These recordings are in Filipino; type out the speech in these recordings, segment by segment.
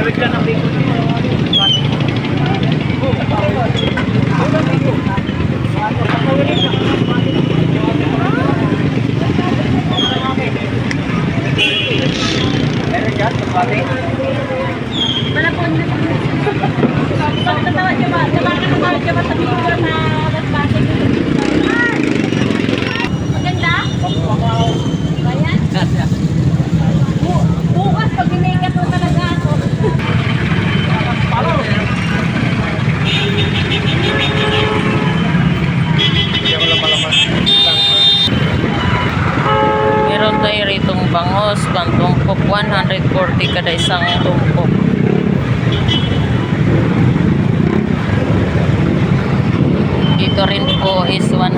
Tawid ka ng biko. Meron dyan, pagbabi. Wala po na. Tatawad ka ba? Tatawad ka ba sa video na nagbasa ko? Maganda? Bayan? Bu- Bukas pag binigyan mo talaga ako. Hindi ako lang malaman. Meron tayo ritong bangos, pantumpok, 140 kada isang tumpok. Dito rin po is 100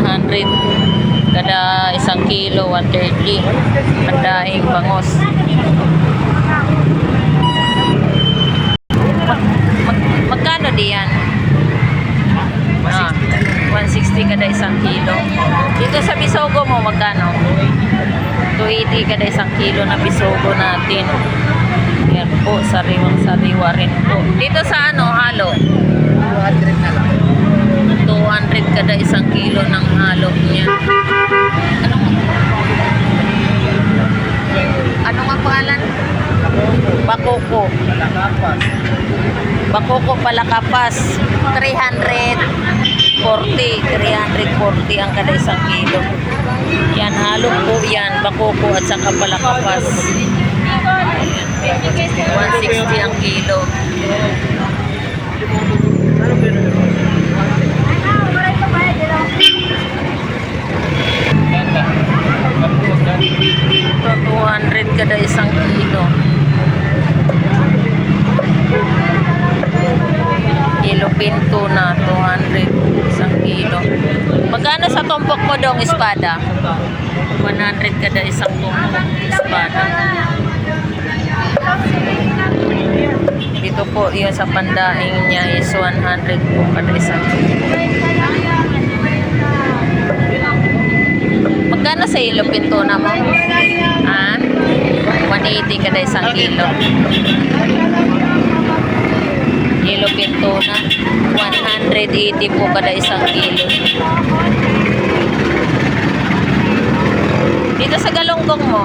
kada isang kilo, 130. Ang daing bangos. Mag, mag, magkano diyan? Ah, 160 kada isang kilo. Dito sa bisogo mo, magkano? 280 kada isang kilo na bisogo natin. Po, sariwang sariwa rin po. Dito sa ano, halo? 200 na lang. 200 kada isang kilo ng halo niya. Anong, anong ang pangalan? Bakoko. Malakapas. Bakoko Palakapas. 340. 340 ang kada isang kilo. Yan, halo po yan. Bakoko at saka Palakapas. Ayan. 160 ang kilo. Ito, 200 kada isang kilo. Kilo pinto na, 200 isang kilo. Magkano sa tumpok mo dong espada? 100 kada isang tumpok espada. Dito po, yun sa pandaing niya is 100 po kada tumpok. Magkano sa ilo pinto na mo? Ah? 180 kada isang kilo. Yellow pinto na. 180 po kada isang kilo. Dito sa galunggong mo.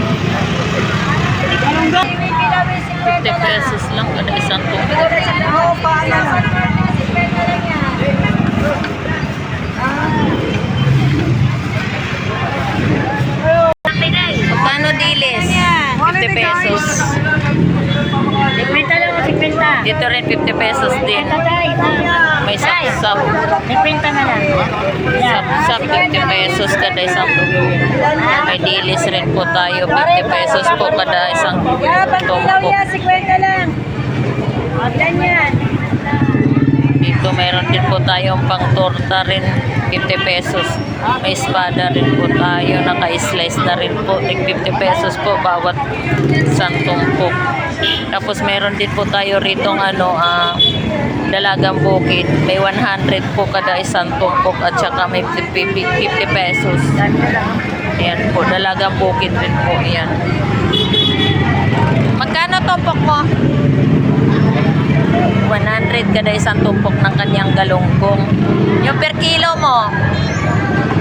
20 pesos din. May sapsap. May printa na lang. Sapsap 50 pesos kada isang. May dilis rin po tayo. 50 pesos po kada isang tubo. Yeah, pangkilaw yan. 50 lang. Ganyan. Dito meron din po tayong pang torta rin. 50 pesos. May espada rin po tayo, naka-slice na rin po, tig 50 pesos po bawat isang tumpok. Tapos meron din po tayo rito ano, ah, dalagang bukid. May 100 po kada isang tumpok at saka may 50, 50 pesos. Ayan po, dalagang bukid rin po yan. Magkano tumpok mo? 100 kada isang tumpok ng kanyang galunggong. Yung per kilo mo,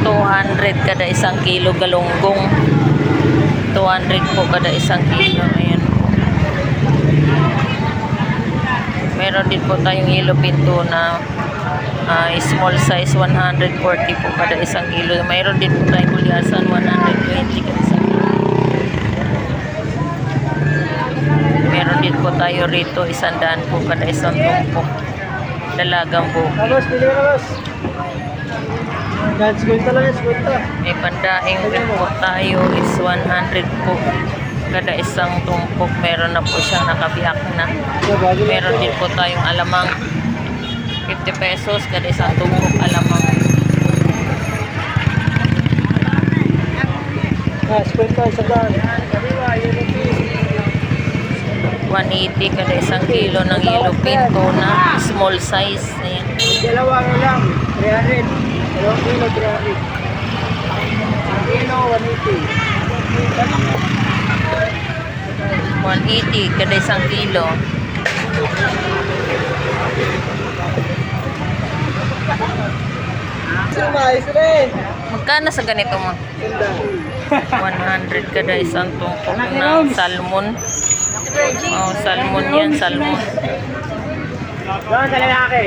200 kada isang kilo galunggong. 200 po kada isang kilo. Ayan po. Meron din po tayong yellow pinto na ah, small size 140 po kada isang kilo. Mayroon din po tayong kulyasan 120 kada isang kilo. Meron din po tayo rito isang daan po kada isang tumpok. Dalagang bukid. Carlos, pili ka. Dahil 50 lang yan, 50. May pandaing rin po tayo is 100 po. Kada isang tumpok, meron na po siyang nakabiyak na. Meron din po tayong alamang 50 pesos kada isang tumpok alamang. Ah, kwenta sa daan. 180 kada isang kilo ng yellow pin tuna, small size. Ayan. Dalawa na lang. 300. Dalawang kilo, 300. Ang kilo, 180. 180 kada isang kilo. Sumayos rin. Magkano sa ganito mo? 100 kada isang tumpok ng salmon. Oh, salmon yan, salmon. Doon sa lalaki.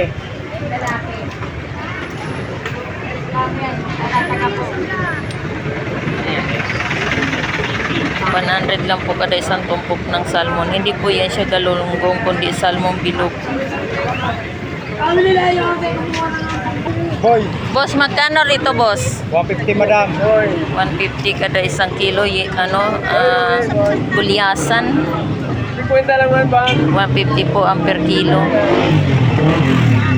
Ayan. 100 lang po kada isang tumpok ng salmon. Hindi po yan siya galunggong, kundi salmon bilog. Boy, Boss, magkano rito, boss? 150 madam. Boy. 150 kada isang kilo, y- ano, ah, gulyasan. 50 lang man ba? 150 po ang per kilo.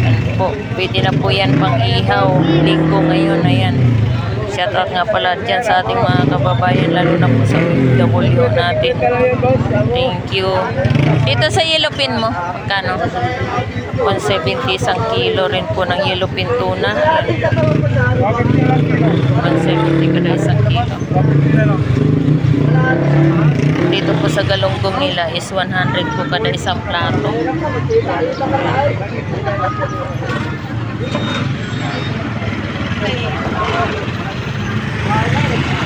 Yan po, pwede na po yan pang ihaw. Linggo ngayon, ayan. Shout out nga pala dyan sa ating mga kababayan, lalo na po sa W natin. Thank you. Dito sa yellow pin mo, magkano? 170 isang kilo rin po ng yellow pin tuna. 170 kada isang kilo. Galunggong nila is 100 po kada isang plato.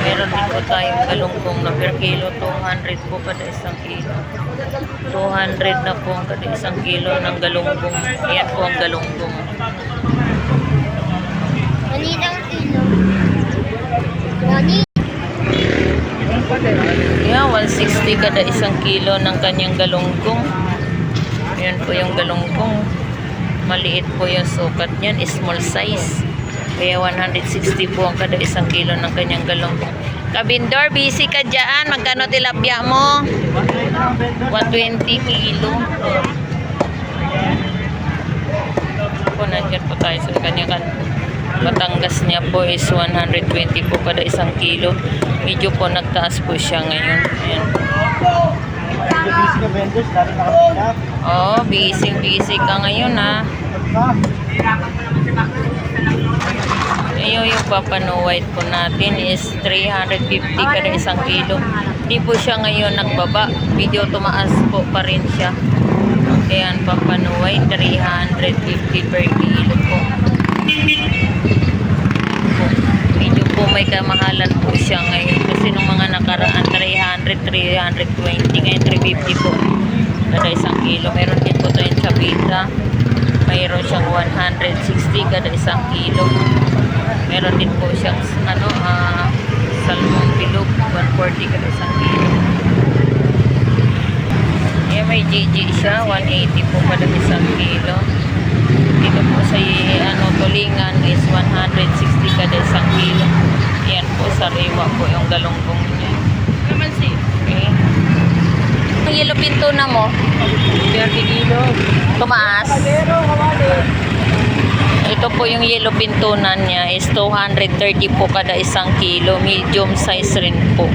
Meron din po tayong galunggong na per kilo, 200 po kada isang kilo. 200 na po kada isang kilo ng galunggong. Ayan po ang galunggong. Manila ang kilo. Mani. Yeah, 160 kada isang kilo ng kanyang galunggong. Ayan po yung galunggong. Maliit po yung sukat niyan, small size. Kaya 160 po ang kada isang kilo ng kanyang galunggong. Kabindor, busy ka dyan. Magkano tilapia mo? 120 kilo. Po, nandiyan po tayo sa kanyang kan- Batangas niya po is 120 po kada isang kilo. Medyo po nagtaas po siya ngayon. Ayan. Nakapila. Oh, busy busy ka ngayon ha. Ayun yung Papano White po natin is 350 kada isang kilo. Di po siya ngayon nagbaba. Video tumaas po pa rin siya. Ayan, Papano White 350 per kilo po. Medyo po may kamahalan po siya ngayon. Kasi nung mga nakaraan 300, 320 ngayon 350 po. Kada isang kilo meron din po tayong chabita. Mayroon siyang 160 kada isang kilo. Meron din po siyang ano ah salmon bilog 140 kada isang kilo. Yeah, may GG siya 180 po kada isang kilo. Dito po sa ano, tulingan is 160 kada isang kilo. Yan po, sariwa po yung galunggong niya. Okay. Ang yellow pinto na mo, 30 kilo. tumaas. Ito po yung yellow pintunan niya is 230 po kada isang kilo. Medium size rin po.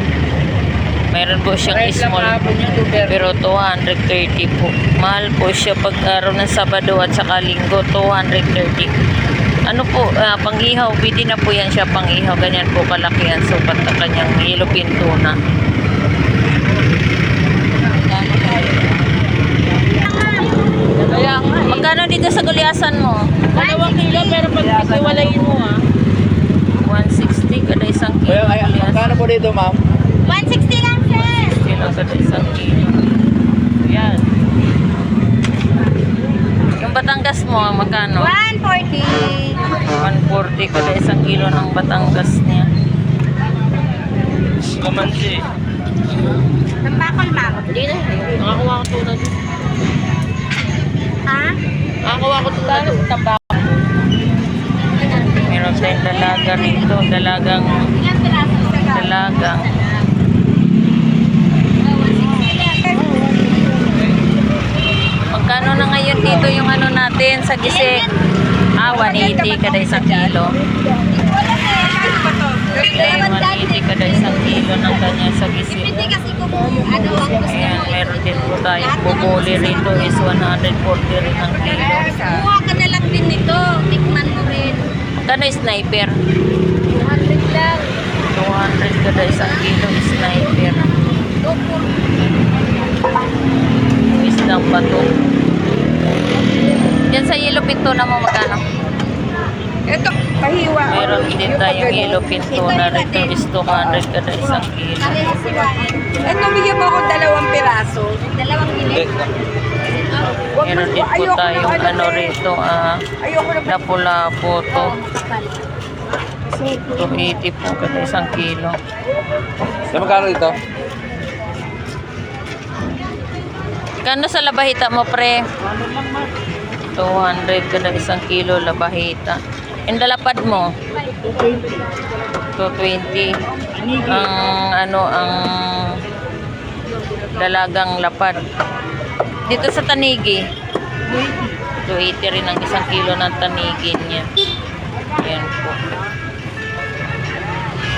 Meron po siyang Kahit small. kahapon yung 230. Pero 230 po. Mahal po siya pag araw ng Sabado at saka Linggo, 230. Ano po, ah, pang-ihaw, pwede na po yan siya pang-ihaw. Ganyan po kalaki ang sukat ng kanyang yellow pintuna. Kaya, magkano dito sa gulyasan mo? Dalawang kilo pero pag iwalayin mo ah. 160 kada isang kilo. Well, ay, magkano po dito, ma'am? 160 lang sir. kilo kada isang kilo. Yan. Batangas mo, magkano? 140. 140 kada isang kilo ng Batangas niya. Kamansi. Tambakol ma'am. Hindi na. Nakakuha ko tulad. Ha? Nakakuha ko tulad. Tambak. Meron tayong dalaga rito. Dalagang dalagang dito yung ano natin sa gisi. Ah, 180 kada isang kilo. Ayan, 180 kada isang kilo ng kanya sa gisi. Hindi kasi kung ang gusto Ayan, meron din po tayong bubuli rito is 140 rin ang kilo. Kuha ka na lang din nito. Tikman mo rin. Kano sniper? 200 lang. 200 kada isang kilo sniper. Isdang bato. Yan sa yellow pinto na mo magkano? Ito, pahiwa. Meron din tayong yellow pinto na rito is 200 kada isang kilo. Ito, bigyan mo ako dalawang piraso. Dalawang. Huwag Meron din po tayong ng ano eh. rito, ah, Ayoko na lapu-lapu to. 280 po kada isang kilo. Sa magkano ito? Kano sa labahita mo, pre? 200 kada isang kilo labahita. Yung dalapad mo? 220. Ang ano, ang dalagang lapad. Dito sa tanigi, 280 rin ang isang kilo ng tanigin niya. Ayan po.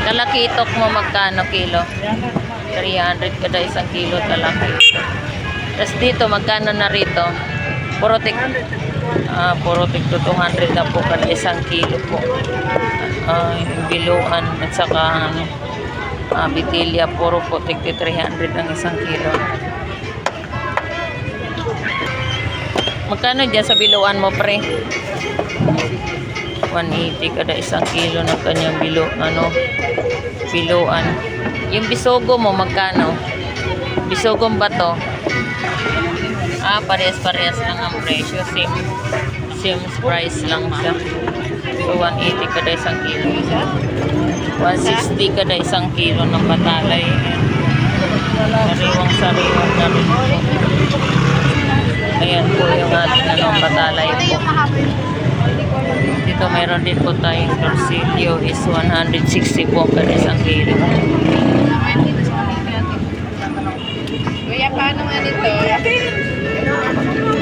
Talakitok mo magkano kilo? 300 kada isang kilo talakitok. Tapos dito, magkano na rito? Puro tig, ah, puro tig to 200 na po kada isang kilo po. Ah, yung biluan at saka ano, ah, bitilya, puro po tig 300 ang isang kilo. Magkano dyan sa biluan mo, pre? 180 kada isang kilo ng kanyang bilo, ano, biluan. Yung bisogo mo, magkano? Bisogong ba to? Ah, parehas-parehas lang ang presyo. Same, same price lang siya. So, 180 kada isang kilo. 160 kada isang kilo ng patalay. Sariwang-sariwang na rin po. Ayan po yung ating anong patalay po. Dito meron din po tayong Torsilio is 160 po per isang kilo. Kuya, paano nga dito? Thank you.